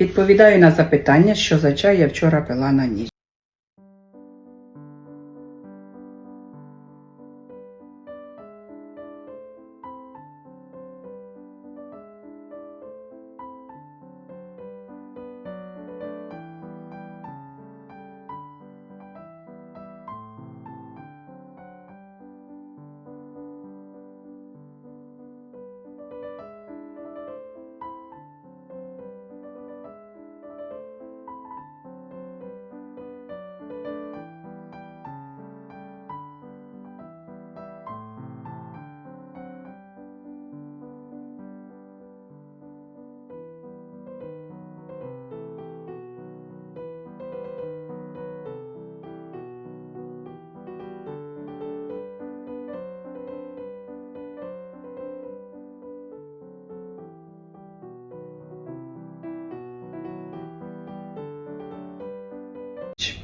Відповідаю на запитання, що за чай я вчора пила на ніч.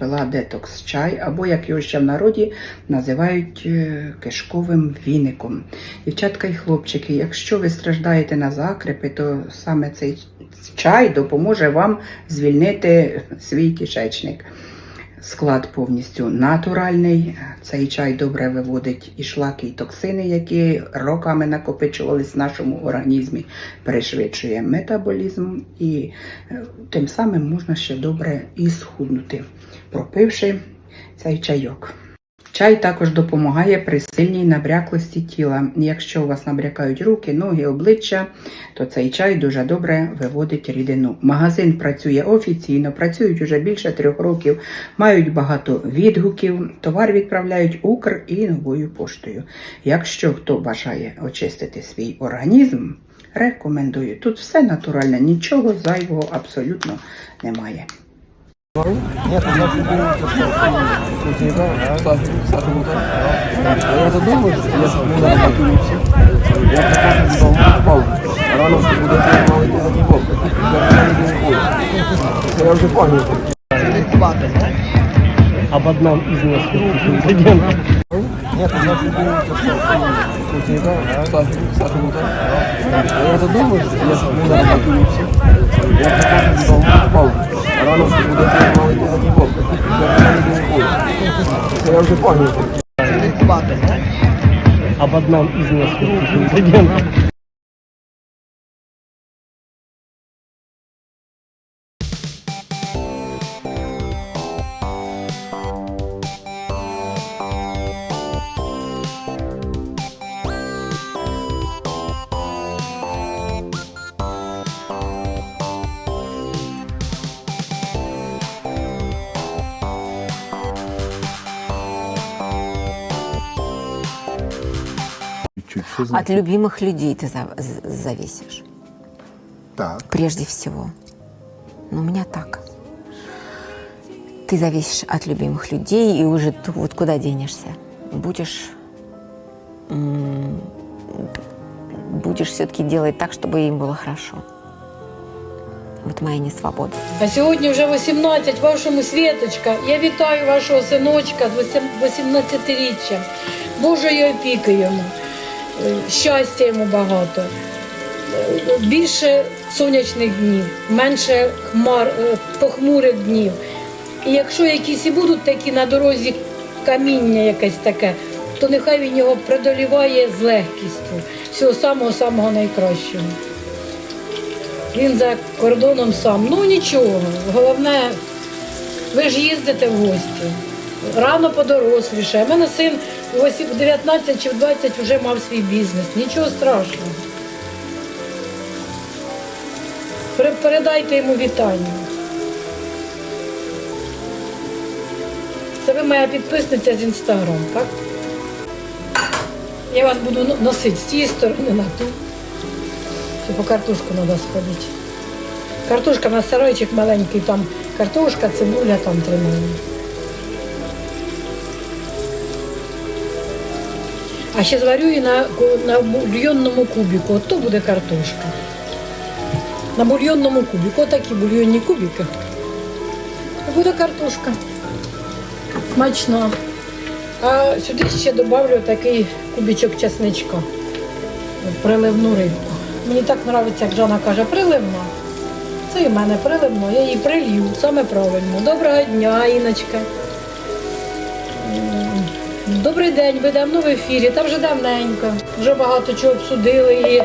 Пила детокс чай, або як його ще в народі називають е, кишковим віником. Дівчатка і хлопчики, якщо ви страждаєте на закрепи, то саме цей чай допоможе вам звільнити свій кишечник. Склад повністю натуральний. Цей чай добре виводить і шлаки, і токсини, які роками накопичувались в нашому організмі, пришвидшує метаболізм і е, тим самим можна ще добре і схуднути, пропивши цей чайок. Чай також допомагає при сильній набряклості тіла. Якщо у вас набрякають руки, ноги, обличчя, то цей чай дуже добре виводить рідину. Магазин працює офіційно, працюють уже більше трьох років, мають багато відгуків. Товар відправляють Укр і новою поштою. Якщо хто бажає очистити свій організм, рекомендую. Тут все натуральне, нічого зайвого абсолютно немає. Нет, я тебе не Саша, Саша, Я задумал, что я смотрю на такую Я прихожу дома, спал. Рано все буду мало не забивал. Я уже понял. Об одном из нескольких ингредиентов. Нет, я тебе Саша, Саша, Я задумал, что я смотрю на такую Я прихожу дома, спал. Рано все буду мало не забивал. Я уже понял. Об одном из нескольких ингредиентов. Чуть что От значит? любимых людей ты за- з- зависишь, Так. прежде всего. Ну, у меня так. Ты зависишь от любимых людей, и уже ты вот куда денешься? Будешь, м, будешь все-таки делать так, чтобы им было хорошо. Вот моя несвобода. А сьогодні вже 18, вашому Світочка. Я вітаю вашого синочка з 18-річчям. Божої опіки йому, е, Щастя йому багато, більше сонячних днів, менше хмар, е, похмурих днів. І якщо якісь і будуть такі на дорозі каміння якесь таке, то нехай він його преодоліває з легкістю. Всього самого-самого найкращого. Він за кордоном сам. Ну нічого. Головне, ви ж їздите в гості. Рано подоросліше. У мене син у 8 в 19 чи в 20 вже мав свій бізнес. Нічого страшного. Передайте йому вітання. Це ви моя підписниця з інстаграм, так? Я вас буду носити з цієї сторони на ту. По картошку треба сходити. Картошка на сарайчик маленький, там картошка, цибуля там тримає. А ще зварю і на, на бульйонному кубіку. От то буде картошка. На бульйонному кубіку. Отакі бульйонні кубики. І буде картошка. Смачна. А сюди ще додавлю такий кубічок чесничка. Приливну рибку. Мені так подобається, як Жанна каже, приливна. Це і в мене приливно, я її прилью, саме правильно. Доброго дня, Іночка. Добрий день, ви давно в ефірі, та вже давненько. Вже багато чого обсудили, і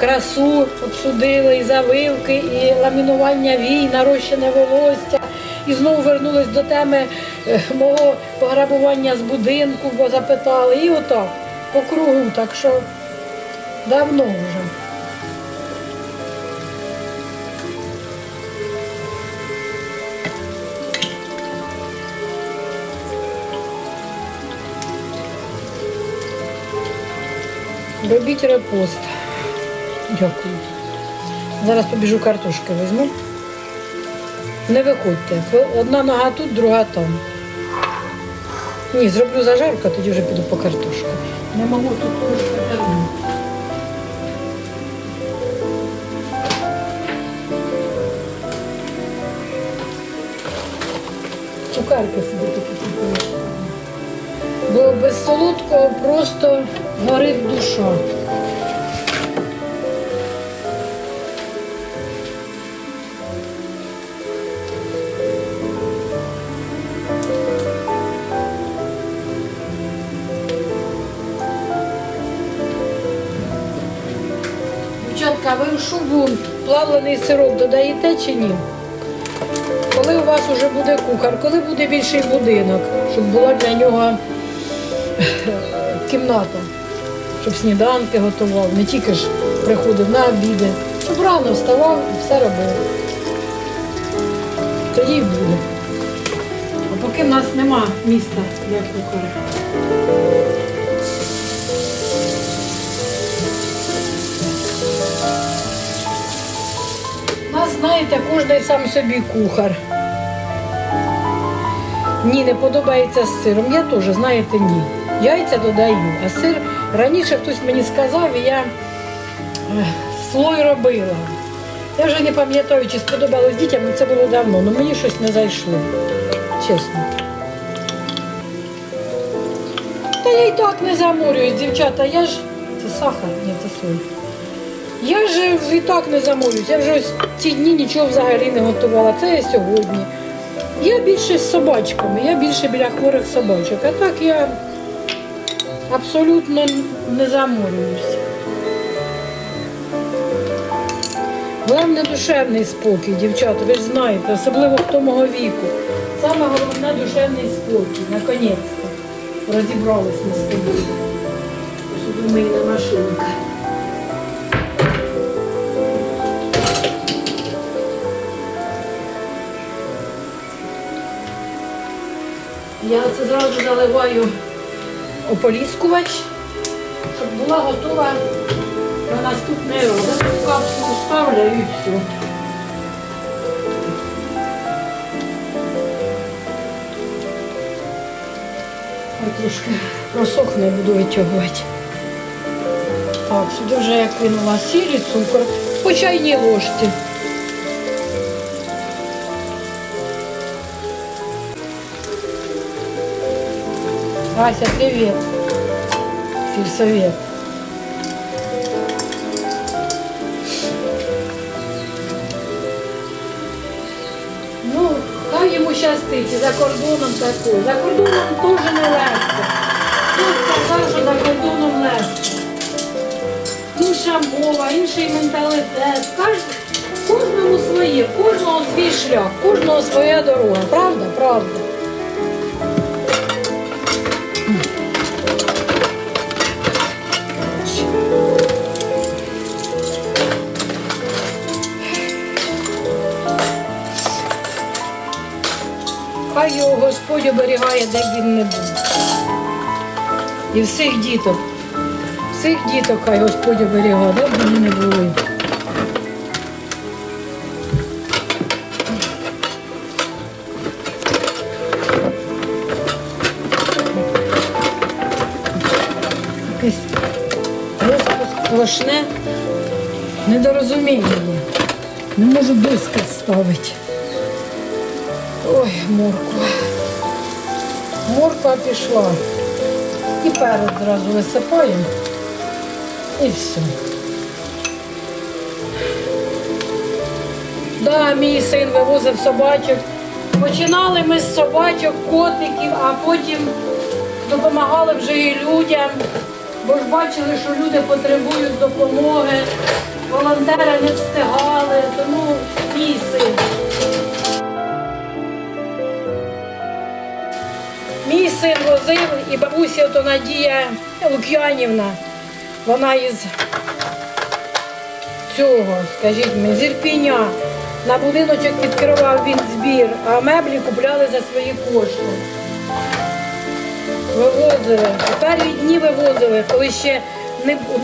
красу обсудили, і завивки, і ламінування вій, нарощене волосся. І знову вернулись до теми е, мого пограбування з будинку, бо запитали. І отак, по кругу, так що давно вже. Робіть репост. Дякую. Зараз побіжу картошки візьму. Не виходьте. Одна нога тут, друга там. Ні, зроблю зажарку, а тоді вже піду по картошку. Не можу тут трошки. Цукерки собі такі купила. Бо без солодкого просто горить душа. Дівчатка, ви в шубу плавлений сироп додаєте чи ні? Коли у вас вже буде кухар, коли буде більший будинок, щоб була для нього кімната, щоб сніданки готував, не тільки ж приходив на обіди, щоб рано вставав і все робив. Тоді й буде. А поки в нас нема міста для кухаря. У нас, знаєте, кожен сам собі кухар. Ні, не подобається з сиром. Я теж, знаєте, ні. Яйця додаю, а сир раніше хтось мені сказав, і я слой робила. Я вже не пам'ятаю, чи сподобалось дітям, це було давно, але мені щось не зайшло. Чесно. Та я і так не заморююсь, дівчата. Я ж. Це сахар, ні, це соль. Я ж і так не заморююсь. Я вже ось ці дні нічого взагалі не готувала. Це я сьогодні. Я більше з собачками, я більше біля хворих собачок. А так я абсолютно не заморююсь. Головне душевний спокій, дівчата, ви ж знаєте, особливо в того віку. Саме головне душевний спокій, наконець-то. Розібрались ми з тобою. Судомийна машинка. Я це зразу заливаю ополіскувач, щоб була готова на наступний раз. Капсулу ставлю і все. Трошки просохне буду витягувати. Так, сюди вже я кинула сіль і цукор по чайній ложці. Ася, привет. Сельсовет. Ну, хай йому щастить, за кордоном такий. За кордоном теж не легко. Хто сказав, що за кордоном легко? Інша мова, інший менталітет. Кожному своє, кожного свій шлях, кожного своя дорога. Правда? Правда. Оберігає, де б він не був. І всіх діток. Всіх діток хай Господь оберігає, де б вони не були. Якесь просто сплошне недорозуміння. Не можу диски ставити. Ой, морква. Морква пішла. І перець зразу висипаємо. І все. Да, мій син вивозив собачок. Починали ми з собачок, котиків, а потім допомагали вже і людям, бо ж бачили, що люди потребують допомоги, волонтери не встигали, тому мій син. Мій син возив і бабуся ото Надія Лук'янівна, вона із цього, скажіть мені, з Ірпіня. На будиночок відкривав він збір, а меблі купляли за свої кошти. Вивозили. У Перві дні вивозили, коли ще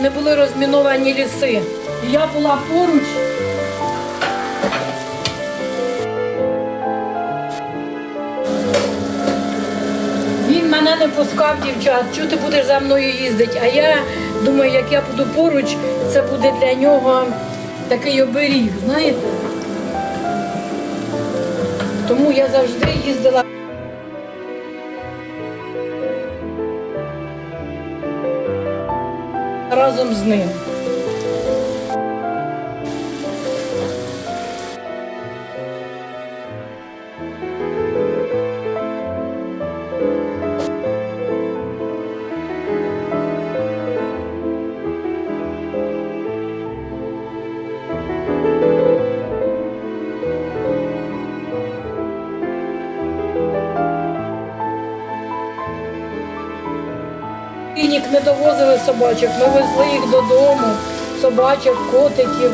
не були розміновані ліси. Я була поруч. Він мене не пускав, дівчат, чого ти будеш за мною їздити. А я думаю, як я буду поруч, це буде для нього такий оберіг, знаєте? Тому я завжди їздила. Разом з ним. Клінік не довозили собачок, ми везли їх додому, собачок, котиків.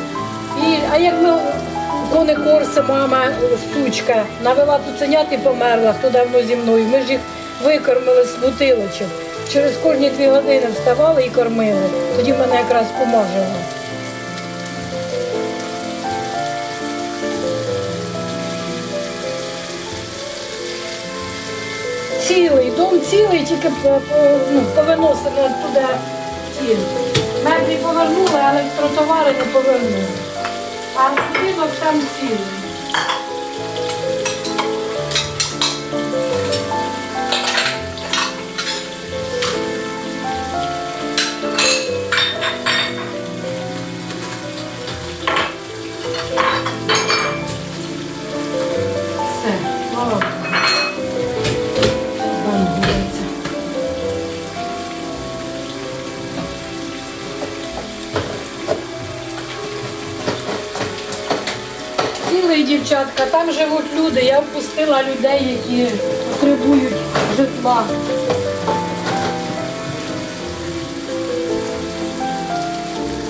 І, а як ми кони мама, сучка, навела туценят і померла, хто давно зі мною. Ми ж їх викормили з бутилочок. Через кожні дві години вставали і кормили. Тоді мене якраз помажило. Цілий, тільки ну, повиносили туди ті. Меблі повернули, але тротовари не повернули. А будинок там цілий. Дівчатка, там живуть люди. Я впустила людей, які потребують житла.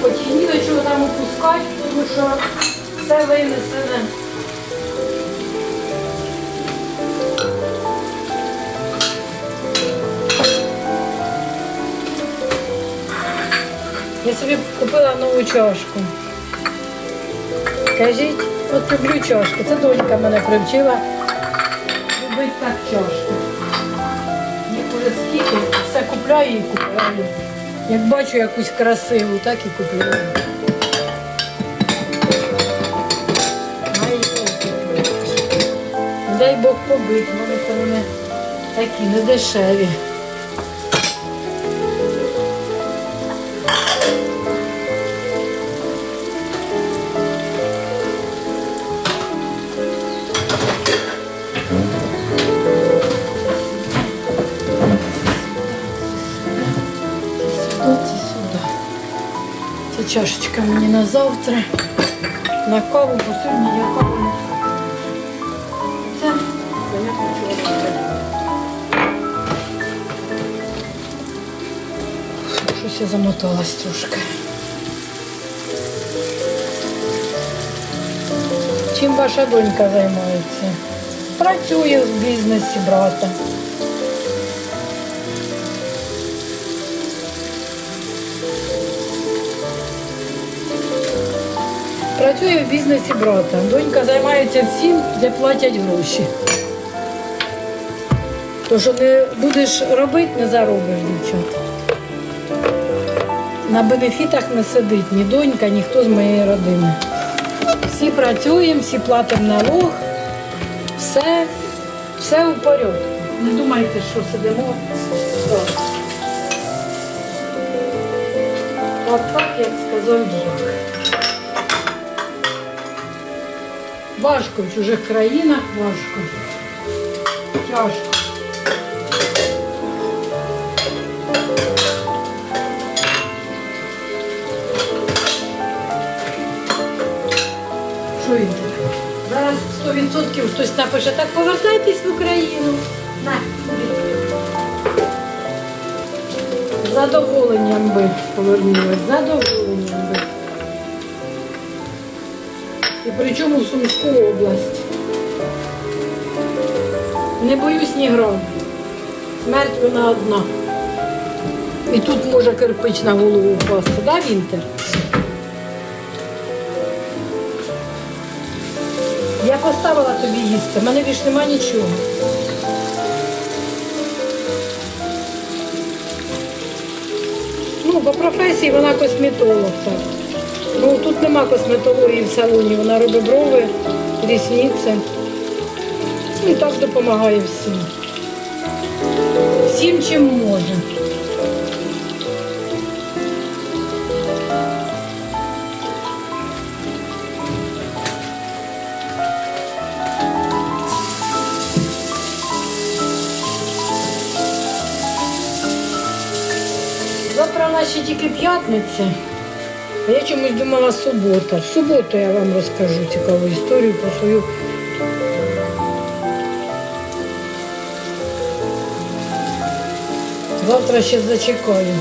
Хоч і ні до чого там опускати, тому що все винесене. Я собі купила нову чашку. Кажіть, от люблю чашки. Це донька мене привчила любити так. Їх уже скільки, все купляю і купляю. Як бачу якусь красиву, так і купляю. Дай Бог побить, вони це вони такі недешеві. Чашечка мені на завтра. На каву, бо сьогодні я каву не. Це. Щось я замоталась трошки. Чим ваша донька займається? Працює в бізнесі брата. Працює в бізнесі брата. Донька займається всім, де платять гроші. То, що не будеш робити, не заробиш, дівчата. На бенефітах не сидить ні донька, ніхто з моєї родини. Всі працюємо, всі платимо налог, все, все у порядку. Не думайте, що сидимо. От так, як сказав Джек. Важко в чужих країнах, важко. Тяжко. Що він? Зараз 100% хтось напише, так повертайтесь в Україну. На, задоволенням би повернулась, з задоволенням би. І причому в Сумську область. Не боюсь ні грам. Смерть вона одна. І тут може кирпич на голову впасти, да, Вінтер? Я поставила тобі їсти, в мене більш нема нічого. Ну, по професії вона косметолог, так. Ну, тут нема косметології в салоні, вона робить брови, рісниці. Ну, І так допомагає всім. Всім, чим може. Завтра в нас тільки п'ятниця. А я чомусь думала субота. В суботу я вам розкажу цікаву історію про свою. Завтра ще зачекаю.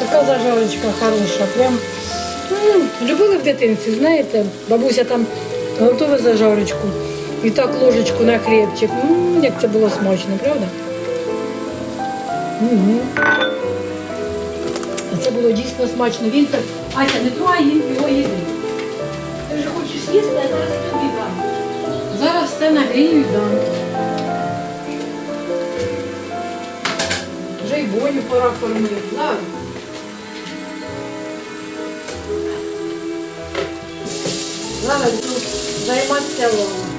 Така зажарочка хороша. Прям м, любили в дитинстві, знаєте, бабуся там готує зажарочку. І так ложечку на хлібчик. М, як це було смачно, правда? Угу. Це було дійсно смачно. Він так, Ася, не трогай їм його їди. Ти вже хочеш їсти, а зараз тобі дам. Зараз все нагрію і дам. Вже й боню пора кормити. Зараз. Зараз займатися вами.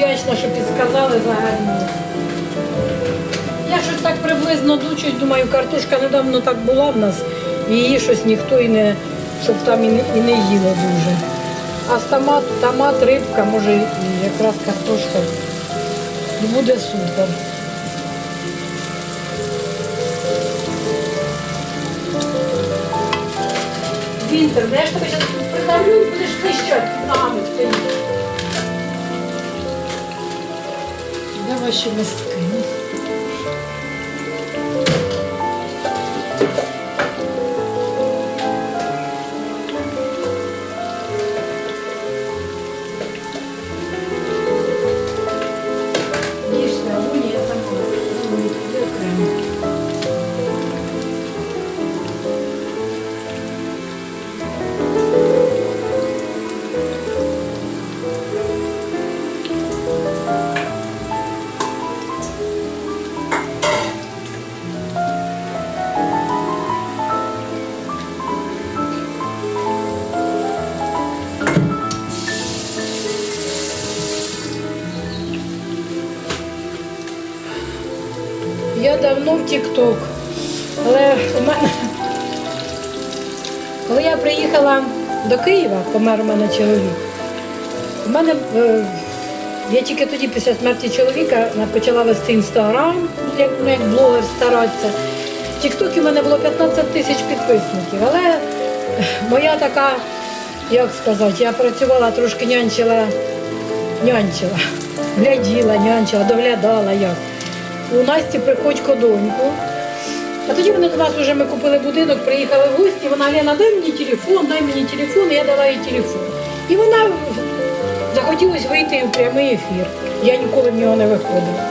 Вдячна, що підсказали взагалі. Я щось так приблизно дучусь, думаю, картошка недавно так була в нас, і її щось ніхто і не, щоб там і не, і не їло дуже. А з томат, рибка, може якраз картошка. Буде супер. Вінтер, де ж тебе зараз придавлю, будеш пищати під hoşumuz. Давно. Але у мене, коли я приїхала до Києва, помер у мене чоловік. У мене е, я тільки тоді, після смерті чоловіка, почала вести інстаграм, як, ну, як блогер старатися. В Тік-Токі в мене було 15 тисяч підписників. Але е, моя така, як сказати, я працювала трошки нянчила, нянчила, гляділа, нянчила, доглядала як у Насті Приходько доньку. А тоді вони до нас вже ми купили будинок, приїхали в гості. Вона Лена, дай мені телефон, дай мені телефон, я дала їй телефон. І вона захотілося вийти у прямий ефір. Я ніколи в нього не виходила.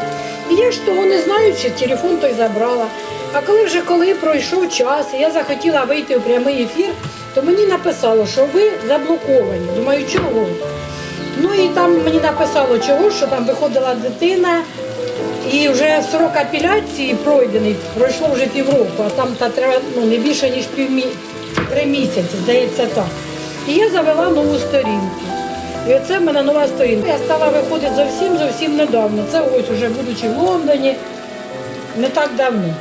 І я ж того не знаючи, телефон той забрала. А коли вже коли пройшов час, і я захотіла вийти у прямий ефір, то мені написало, що ви заблоковані. Думаю, чого? Ну і там мені написало чого, що там виходила дитина, і вже срок апеляції пройдений, пройшло вже півроку, а там та треба ну, не більше, ніж півмі... три місяці, здається так. І я завела нову сторінку. І оце в мене нова сторінка. Я стала виходити зовсім зовсім недавно. Це ось уже будучи в Лондоні, не так давно.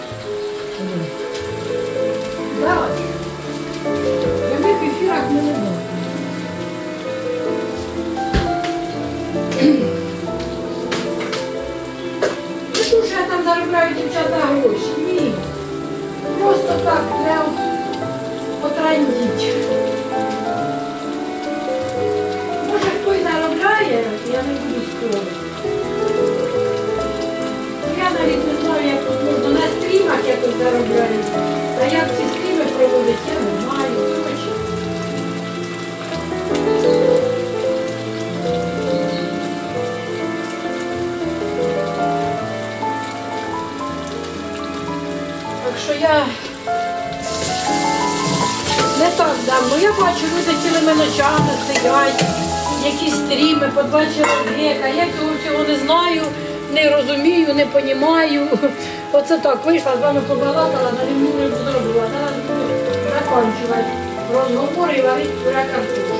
Там дівчата гроші. Ні. Просто так, для потрандіть. Може хтось заробляє, я не буду спорити. Я навіть не знаю, як тут можна на стрімах якось заробляють. А як ці стріми проводять, я не знаю. Давно. Я бачу, люди цілими ночами сидять, якісь стріми по два чоловіка. Я цього всього не знаю, не розумію, не понімаю. Оце так вийшла, з вами побалакала, на рівну рибу зробила. Зараз буду закінчувати розговори і варити пюре картошку.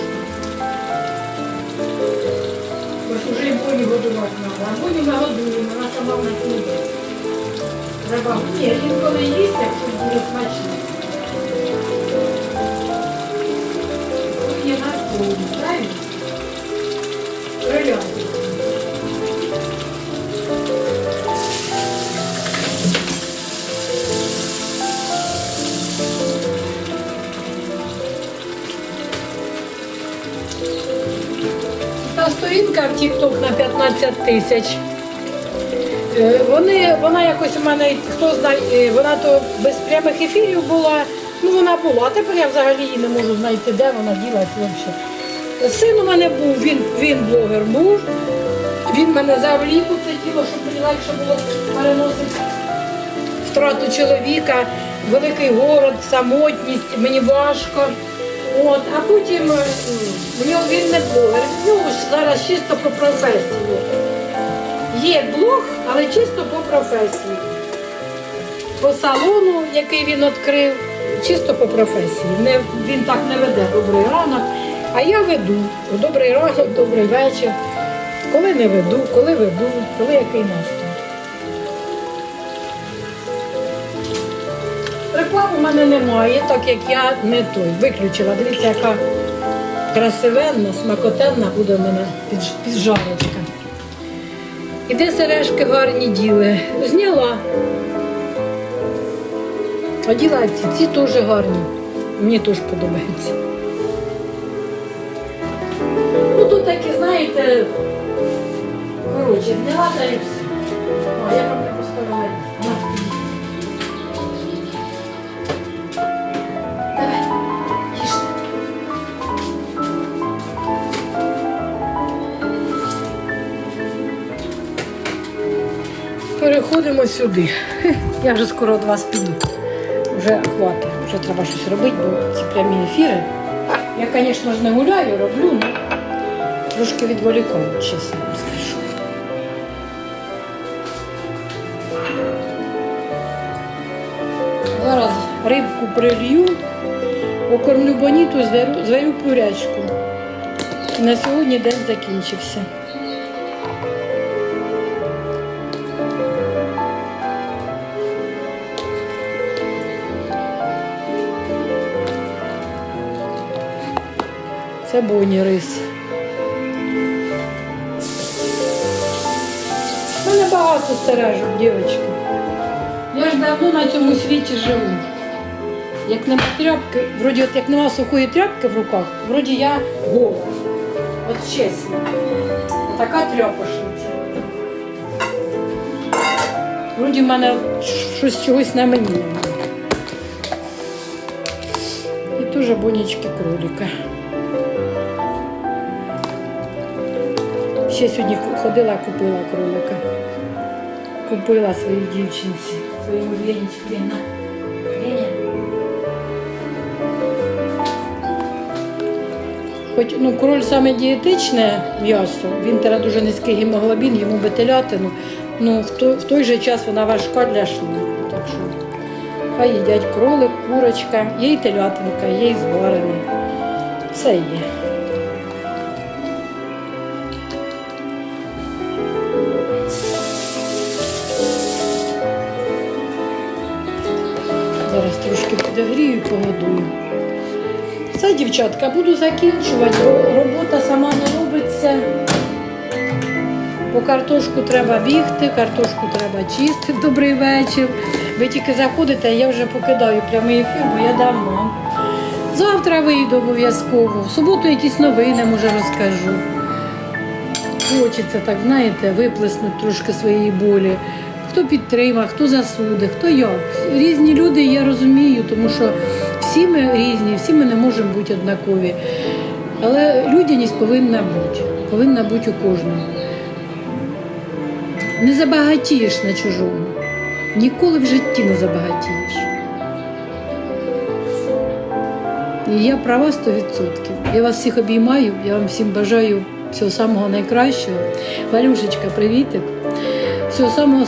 Ось уже і боні годувати треба. А боні ми годуємо, вона сама в нас не. Треба, ні, інколи їсть, якщо буде смачно. Є правильно? Прильоти. Та сторінка в TikTok на 15 тисяч. Е, Вони, вона якось у мене, хто знає, е, вона то без прямих ефірів була. Ну вона була, а тепер я взагалі її не можу знайти, де вона ділась взагалі. Син у мене був, він, він блогер був. Він мене за вліку це діло, щоб легше було переносити втрату чоловіка, великий город, самотність, мені важко. От, а потім е, в нього він не блогер, в нього зараз чисто по професії. Є блог, але чисто по професії. По салону, який він відкрив, чисто по професії. Не, він так не веде добрий ранок, а я веду. Добрий ранок, добрий вечір. Коли не веду, коли веду, коли який настрій. Реклам у мене немає, так як я не той. Виключила. Дивіться, яка красивенна, смакотенна буде в мене підж- піджарочка. І де сережки гарні діли. Зняла. Оділа ці, ці теж гарні. Мені теж подобаються. Знаєте, коротше, зняла та і я вам не поставила. Давай, їжте. Переходимо сюди. Я вже скоро від вас піду. Вже хватить, вже треба щось робити, бо ці прямі ефіри. Я, звісно ж, не гуляю, роблю, але трошки відволікаю, чесно вам скажу. Зараз рибку прилью, окормлю боніту, зварю. І на сьогодні день закінчився. Це боні рис. У мене багато стережок, дівчатки. Я ж давно на цьому світі живу. Як нема тряпки, вроді от як нема сухої тряпки в руках, вроді я гола. От чесно. Така тряпошниця. Вроді в мене щось чогось на мені немає. І теж бонічки кролика. Ще сьогодні ходила, купила кролика. Купила своїй дівчинці, своєму Ленечці на Хоч ну, кроль саме дієтичне м'ясо, він тере дуже низький гемоглобін, йому би телятину. Ну, в, той, в той же час вона важка для шлунку. Так що хай їдять кролик, курочка, є й телятинка, є й зварений. Все є. І. Все, дівчатка, буду закінчувати. Ро- Робота сама не робиться. По картошку треба бігти, картошку треба чистити. Добрий вечір. Ви тільки заходите, а я вже покидаю прямий ефір, бо я давно. Завтра вийду обов'язково. В суботу якісь новини, може, розкажу. Хочеться так, знаєте, виплеснути трошки своєї болі. Хто підтримав, хто засудить, хто як. Різні люди, я розумію, тому що всі ми різні, всі ми не можемо бути однакові. Але людяність повинна бути. Повинна бути у кожного. Не забагатієш на чужому. Ніколи в житті не забагатієш. І я права 100%. Я вас всіх обіймаю, я вам всім бажаю всього самого найкращого. Валюшечка, привітик. Всього самого